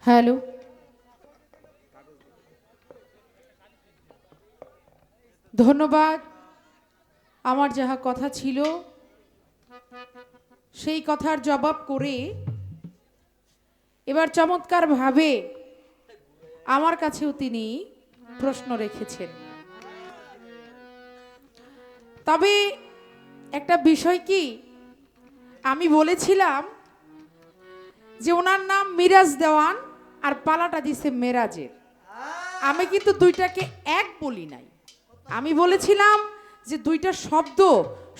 Hello. ধন্যবাদ। আমার যাহা কথা ছিল, সেই কথার জবাব করে এবার চমৎকারভাবে আমার কাছেও তিনি প্রশ্ন রেখেছেন। তবে একটা বিষয় কি, আমি বলেছিলাম যে ওনার নাম মিরাজ দেওয়ান। আর পালাটা দিছে মেরাজের। আমি কিন্তু দুইটাকে এক বলি নাই। আমি বলেছিলাম যে দুইটা শব্দ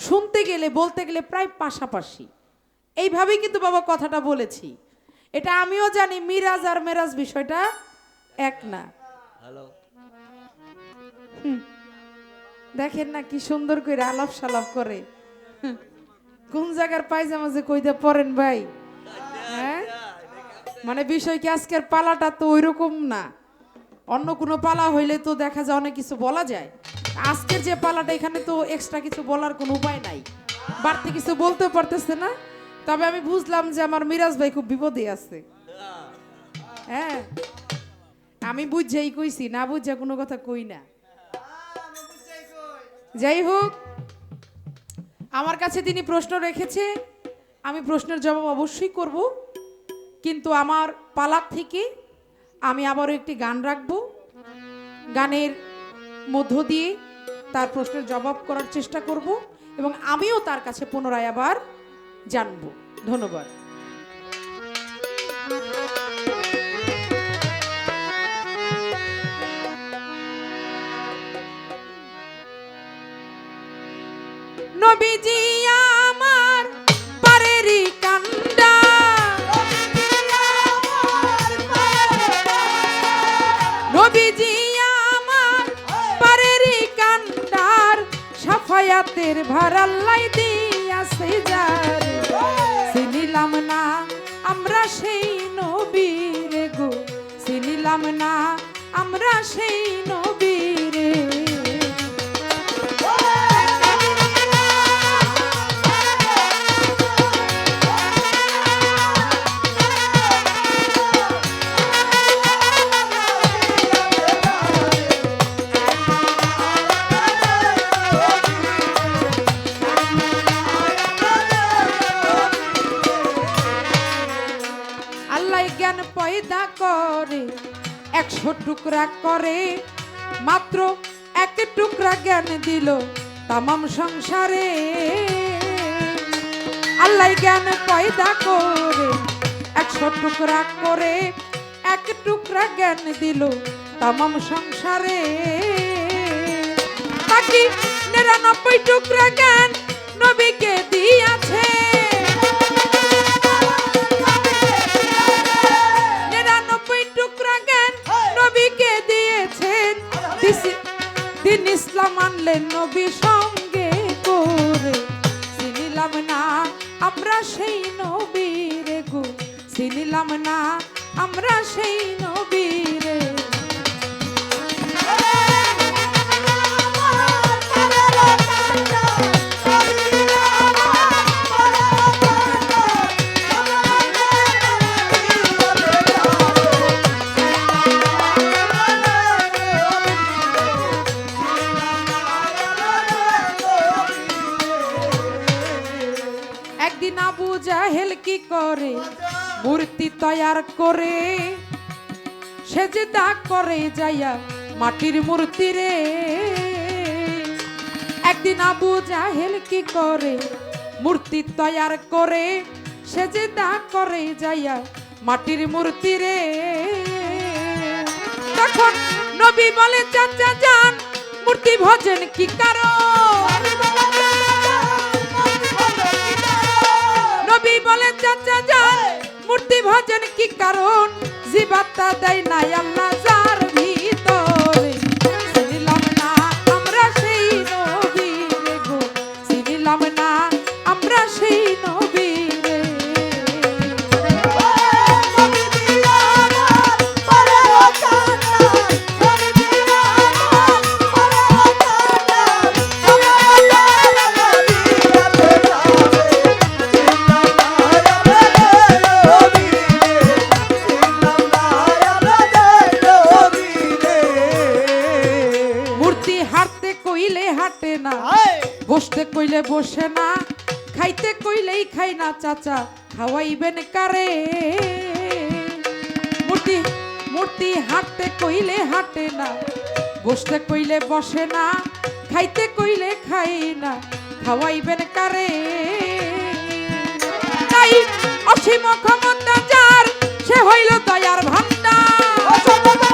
শুনতে গেলে বলতে গেলে প্রায় পাশাপাশি। এইভাবেই কিন্তু বাবা কথাটা বলেছি। এটা আমিও জানি মিরাজ আর মেরাজ বিষয়টা এক না। দেখেন না কি সুন্দর করে আলাপ সালাপ করে কোন জায়গার পায়জামা যে কইতে পড়েন ভাই? মানে বিষয় কি, আজকের পালাটা তো ওইরকম না। অন্য কোনো পালা হইলে তো দেখা যায় অনেক কিছু বলা যায়। আজকের যে পালাটা, এখানে তো এক্সট্রা কিছু বলার কোনো উপায় নাই। বাড়তি কিছু বলতে পারতেছে না। তবে আমি বুঝলাম যে আমার মিরাজ ভাই খুব বিপদে আছে। হ্যাঁ আমি বুঝছেই কইছি, না বুঝছে কোনো কথা কই না। যাই হোক, আমার কাছে তিনি প্রশ্ন রেখেছে, আমি প্রশ্নের জবাব অবশ্যই করব। কিন্তু আমার পালার থেকে আমি আবারও একটি গান রাখব। গানের মধ্য দিয়ে তার প্রশ্নের জবাব করার চেষ্টা করব এবং আমিও তার কাছে পুনরায় আবার জানব। ধন্যবাদ। নবীজি সাফায়াতের ভারাল্লাই দিয়াছে যার চিনিলাম না, আমরা সেই নবীর গো। চিনিলাম না, আমরা সেই নবীরে টুকরা করে, মাত্র এক টুকরা জ্ঞান দিল তামাম সংসারে। আল্লাহ জ্ঞান পয়দা করে, একশো টুকরা করে এক টুকরা জ্ঞান দিল তামাম সংসারে। বাকি নিরানব্বই টুকরা জ্ঞান নবীকে দিয়াছে। ইসলাম আনলেন নবী সঙ্গে করে। চিনিলাম না আমরা সেই নবীর গো। চিনিলাম না আমরা সেই নবীরে। করে, মূর্তি তৈয়ার করে সেজদা করে যাইয়া মাটির মূর্তি রে। একদিন আবু জাহেল কি করে, মূর্তি তৈয়ার করে সেজদা করে যাইয়া মাটির মূর্তি রে। তখন নবী বলে চাচা যান, মূর্তি ভজন কি কারণ? নবী বলেন চাচা যান মূর্তি ভজন কি কারণ? জীবাত্মা দেয় নাই আল্লাহ বসতে কইলে বসে না, খাইতে কইলেই খাই না চাচা, খাওয়াইবেন কারে? মূর্তি মূর্তি হাঁটতে কইলে হাঁটে না, বসতে কইলে বসে না, খাইতে কইলে খাই না, খাওয়াইবেন কারে? তাই অসীম ক্ষমতা যার, সে হইল দয়ার ভান্ডার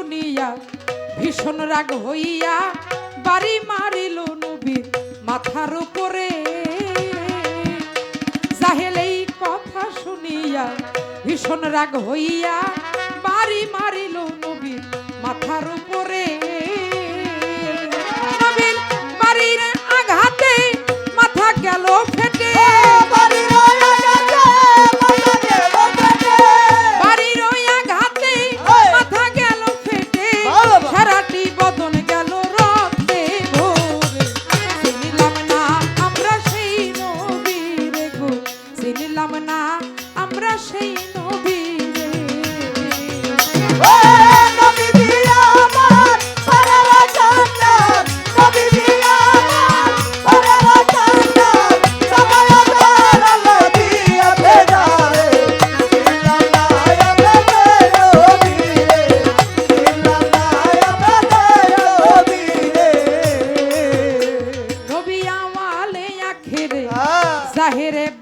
শুনিয়া ভীষণ রাগ হইয়া বাড়ি মারিল নবীর মাথার উপরে। জাহেল এই কথা শুনিয়া ভীষণ রাগ হইয়া বাড়ি মারিল নবীর মাথার উপরে। বাড়ির আঘাতে মাথা গেল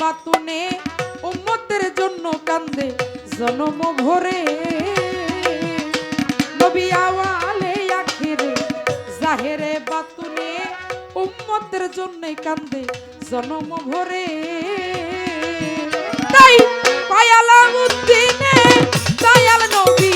বাতুনে, উম্মতের জন্য কান্দে, জনম ভরে। নবী আওয়ালে আখেরে, জাহেরে বাতুনে, উম্মতের জন্য কান্দে, জনম ভরে। তাই পায়ালাম উদ্দিনে দয়াল নবী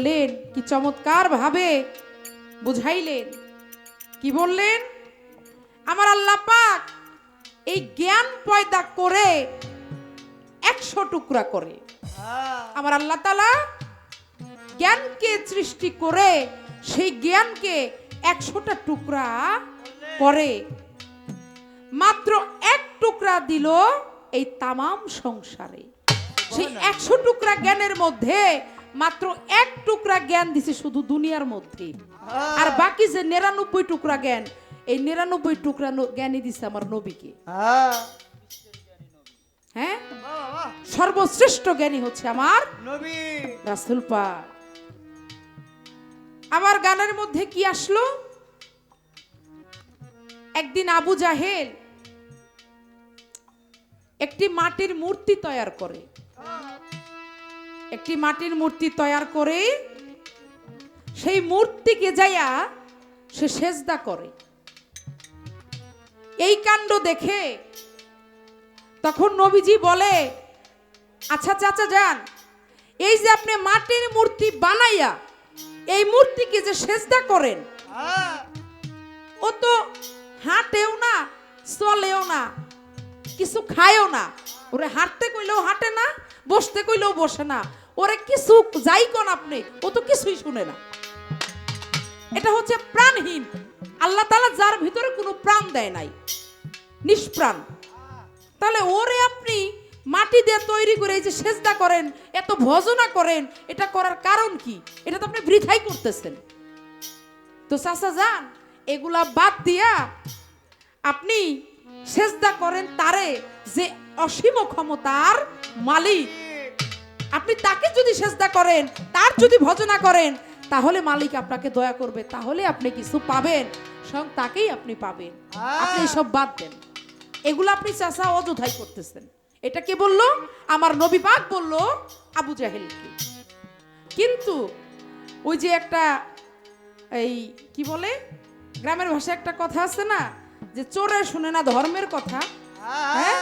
বললেন কি চমৎকার ভাবে বুঝাইলেন। কি বললেন? আমার আল্লাহ পাক এই জ্ঞান পয়দা করে একশো টুকরা করে। আমার আল্লাহ তালা জ্ঞানকে সৃষ্টি করে সেই জ্ঞানকে একশোটা টুকরা করে। মাত্র এক টুকরা দিল এই তামাম সংসারে। সেই একশো টুকরা জ্ঞানের মধ্যে মাত্র এক টুকরা জ্ঞান দিছে শুধু দুনিয়ার মধ্যে। আর বাকি যে নিরানব্বই টুকরা জ্ঞান এই নিরানব্বই টুকরা জ্ঞানই দিছে আমার নবীকে। হ্যাঁ? সর্বশ্রেষ্ঠ জ্ঞানী হচ্ছে আমার নবী। রাসুল আবার গানের মধ্যে কি আসলো? একদিন আবু জাহেল একটি মাটির মূর্তি তৈয়ার করে। একটি মাটির মূর্তি তৈয়ার করে সেই মূর্তিকে যাইয়া সে সেজদা করে। এই কাণ্ড দেখে তখন নবীজি বলে আচ্ছা চাচা যান, এই যে আপনি মাটির মূর্তি বানাইয়া এই মূর্তিকে যে সেজদা করেন, ও তো হাঁটেও না, চলেও না, কিছু খায়ও না। ওরে হাঁটতে কইলেও হাঁটে না, বসতে কইলেও বসে না ওরে কিছু যাই কোন আপনি, ও তো কিছুই শুনে না। এটা হচ্ছে প্রাণহীন। আল্লাহ তালা যার ভিতরে কোনো প্রাণ দেয় নাই, নিষ্প্রাণ। তাহলে ওরে আপনি মাটি দিয়ে তৈরি করে এই যে সেজদা করেন, এত ভজনা করেন, এটা করার কারণ কি? এটা তো আপনি বৃথাই করতেছেন। তো চাচা যান, এগুলা বাদ দিয়া আপনি সেজদা করেন তারে যে অসীম ক্ষমতার মালিক। আপনি তাকে যদি সেজদা করেন তার যদি ভজনা করেন তাহলে মালিক আপনাকে দয়া করবে তাহলে আপনি কিছু পাবেন স্বয়ং তাকেই আপনি পাবেন। আপনি সব বাদ দেন। এগুলো আপনি চাষা অযথাই করতেছেন। এটা কে বলল? আমার নবী পাক বলল আবু জাহেলকে। কিন্তু ওই যে একটা এই কি বলে? গ্রামের ভাষায় একটা কথা আছে না যে চোরে শুনে না ধর্মের কথা। হ্যাঁ?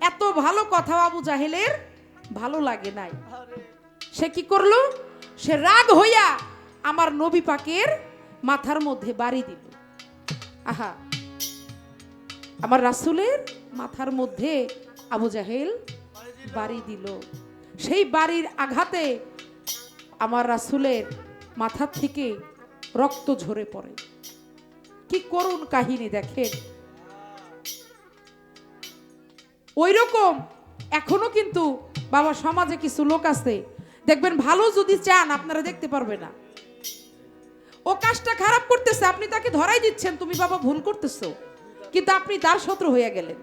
এত ভালো কথা আবু জাহেলের ভালো লাগে নাই। সে কি করল? সে রাগ হইয়া আমার নবী পাকের মাথার মধ্যে বাড়ি দিল। আহা। আমার রাসুলের মাথার মধ্যে আবু জাহেল বাড়ি দিল। সেই বাড়ির আঘাতে আমার রাসুলের মাথার থেকে রক্ত ঝরে পড়ে। কি করুণ কাহিনী দেখেন। ওই রকম এখনও কিন্তু বাবা, সমাজে কিছু লোক আছে, দেখবেন ভালো যদি চান, আপনারা দেখতে পারবে না। ও কাজটা খারাপ করতেছে, আপনি তাকে ধরাই দিচ্ছেন, তুমি বাবা ভুল করতেছো। কিন্তু আপনি তার শত্রু হয়ে গেলেন।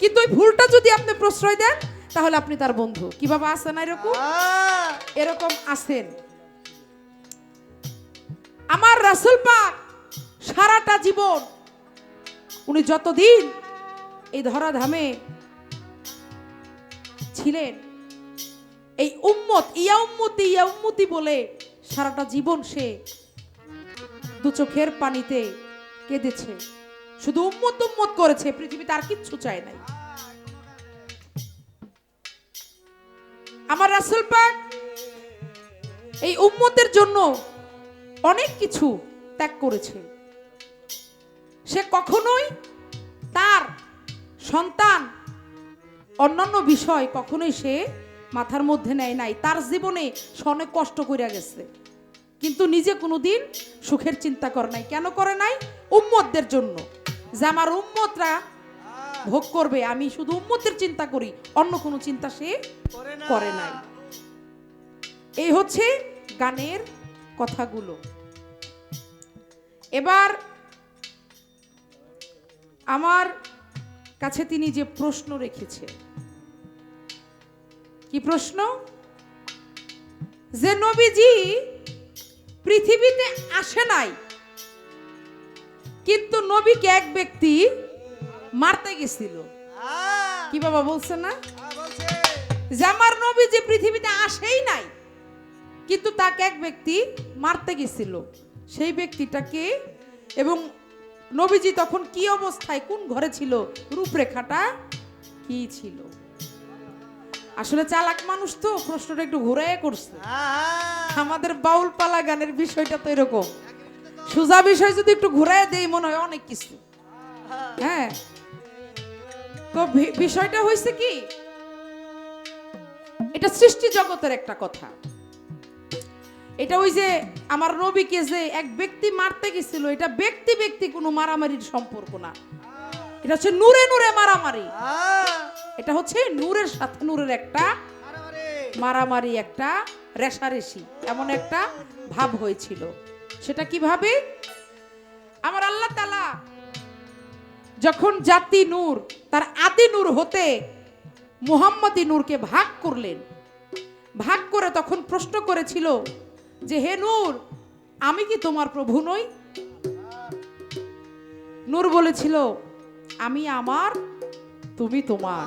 কিন্তু ওই ভুলটা যদি আপনি প্রশ্রয় দেন, তাহলে আপনি তার বন্ধু। কি বাবা আছে না এরকম? এরকম আছেন। আমার রাসুল পাক সারাটা জীবন, উনি যতদিন এই ধরাধামে ছিলেন এই উম্মত, ইয়া উম্মতি ইয়া উম্মতি বলে সারাটা জীবন সে দু চোখের পানিতে কেঁদেছে। শুধু উম্মত উম্মত করেছে, পৃথিবীতে আর কিচ্ছু চায় নাই। আমার রাসুল পাক এই উম্মতের জন্য অনেক কিছু ত্যাগ করেছে। সে কখনোই তার সন্তান অন্যান্য বিষয় কখনোই সে মাথার মধ্যে নেয় নাই। তার জীবনে সে অনেক কষ্ট করে গেছে। কিন্তু নিজে কোনোদিন সুখের চিন্তা করে নাই। কেন করে নাই? উম্মতদের জন্য। যে আমার উম্মতরা ভোগ করবে আমি শুধু উম্মতের চিন্তা করি অন্য কোনো চিন্তা সে করে নাই। এই হচ্ছে গানের কথাগুলো। এবার আমার কাছে তিনি যে প্রশ্ন রেখেছে কি প্রশ্ন? যে নবীজি পৃথিবীতে আসে নাই, কিন্তু নবীকে এক ব্যক্তি মারতে গেছিল। কি বাবা বলছে না? যে আমার নবী যে পৃথিবীতে আসেই নাই, কিন্তু তাকে এক ব্যক্তি মারতে গেছিল। সেই ব্যক্তিটাকে এবং নবীজি তখন কি অবস্থায়, কোন ঘরে ছিল, রূপরেখাটা কি ছিল? আসলে চালাক মানুষ তো প্রশ্নটা একটু ঘুরাই করছে। আমাদের বাউল পালা গানের বিষয়টা তো এরকম। সোজা বিষয় যদি একটু ঘুরাই দেই মনে হয় অনেক কিছু। হ্যাঁ। তো বিষয়টা হয়েছে কি? এটা সৃষ্টি জগতের একটা কথা। এটা ওই যে আমার নবীকে যে এক ব্যক্তি মারতে গেছিল এটা ব্যক্তি ব্যক্তি কোনো মারামারির সম্পর্ক না। এটা হচ্ছে নূরে নূরে মারামারি এটা হচ্ছে নূরের সাথে নূরের একটা মারামারি। একটা রেশারেশি এমন একটা ভাব হয়েছিল। সেটা কীভাবে আমার আল্লাহ তালা যখন জাতি নূর তার আদি নূর হতে মুহাম্মদী নূরকে ভাগ করলেন। ভাগ করে তখন প্রশ্ন করেছিল যে হে নূর আমি কি তোমার প্রভু নই? নূর বলেছিল আমি আমার তুমি তোমার।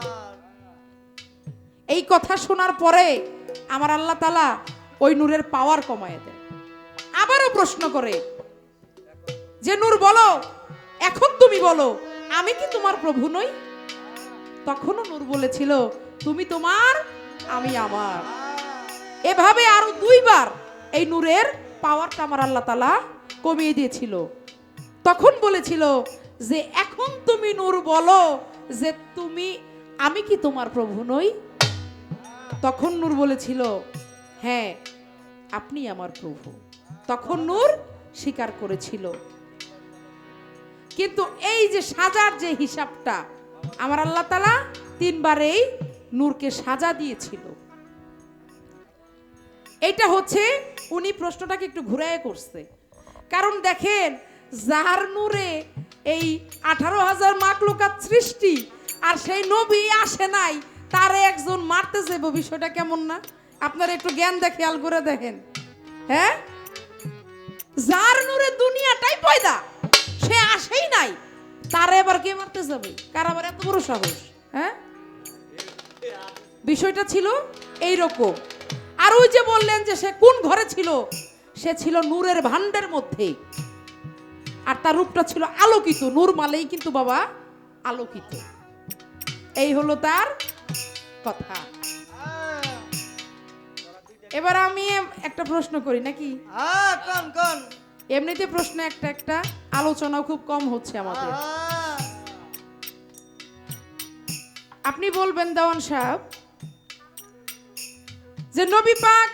এই কথা শোনার পরে আমার আল্লাহ তালা ওই নূরের পাওয়ার কমায় দেয় আবারও প্রশ্ন করে, যে নূর বলো, এখন তুমি বলো, আমি কি তোমার প্রভু নই? তখনও নূর বলেছিল, তুমি তোমার, আমি আমার। এভাবে আরও দুইবার এই নূরের পাওয়ারটা আমার আল্লাহ তালা কমিয়ে দিয়েছিল। তখন বলেছিল যে, এখন তুমি নূর বলো যে তুমি, আমি কি তোমার প্রভু নই? তখন নূর বলেছিল হ্যাঁ আপনি আমার প্রভু। তখন নূর স্বীকার করেছিল। কিন্তু এই যে সাজার যে হিসাবটা, আমার আল্লাহ তালা তিনবারেই নূরকে সাজা দিয়েছিল। এটা হচ্ছে, উনি প্রশ্নটাকে একটু ঘুরায় করছে। কারণ দেখেন যার নূরে এই আঠারো হাজার মাকলুকাত সৃষ্টি, আর সেই নবী আসে নাই, তারে একজন মারতে যাব বিষয়টা কেমন না? আপনারা একটু জ্ঞান দেখে খেয়াল করে দেখেন। হ্যাঁ? যার নূরে দুনিয়াটাই পয়দা, সে আসেই নাই, তারে এবার কে মারতে যাবে? কার আবার এত বড় সাহস? হ্যাঁ? বিষয়টা ছিল এই রকম আর ওই যে বললেন যে সে কোন ঘরে ছিল? সে ছিল নূরের ভান্ডের মধ্যে। আর তার রূপটা ছিল আলোকিত নূর মালেই কিন্তু বাবা আলোকিত। এই হলো তার কথা। এবার আমি একটা প্রশ্ন করি নাকি? হ্যাঁ এমনিতে প্রশ্ন একটা একটা আলোচনাও খুব কম হচ্ছে আমাদের। আপনি বলবেন দেওয়ান সাহেব যে নবী পাক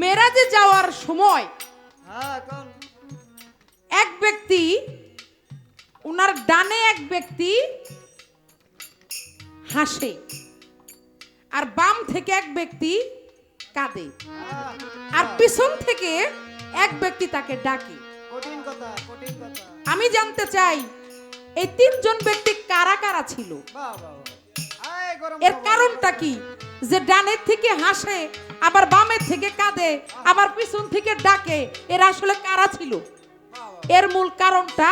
মেরাজে যাওয়ার সময় হ্যাঁ এক ব্যক্তি উনার ডানে এক ব্যক্তি হাসে আর বাম থেকে এক ব্যক্তি কাঁদে। আর পিছন থেকে এক ব্যক্তি তাকে ডাকে। আমি জানতে চাই এই তিনজন ব্যক্তি কারা কারা ছিল? এর কারণটা কি? যে ডানের থেকে হাসে আবার বামের থেকে কাঁদে আবার পিছন থেকে ডাকে এরা আসলে কারা ছিল। এর মূল কারণটা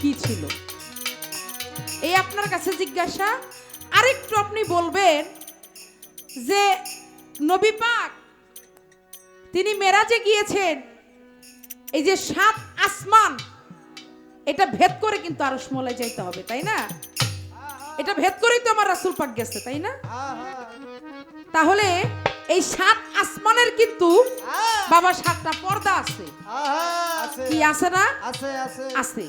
কি ছিল? এই আপনার কাছে জিজ্ঞাসা। আরেকটু আপনি বলবেন যে নবী পাক তিনি মেরাজে গিয়েছেন। এই যে সাত আসমান এটা ভেদ করে কিন্তু আরও সমলে যাইতে হবে তাই না? এটা ভেদ করেই তো আমার রাসুল পাক গেছে তাই না? হ্যাঁ হ্যাঁ। তাহলে এই সাত আসমানের কিন্তু হ্যাঁ। বাবা সাতটা পর্দা আছে। হ্যাঁ, আছে। কি আছে না? আছে আছে। আছে।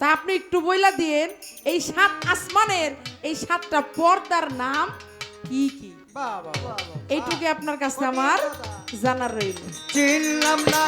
তা আপনি একটু বইলা দিয়েন এই সাত আসমানের এই সাতটা পর্দার নাম কি কি। এইটুকু আপনার কাছে আমার জানার রইল। চিনলাম না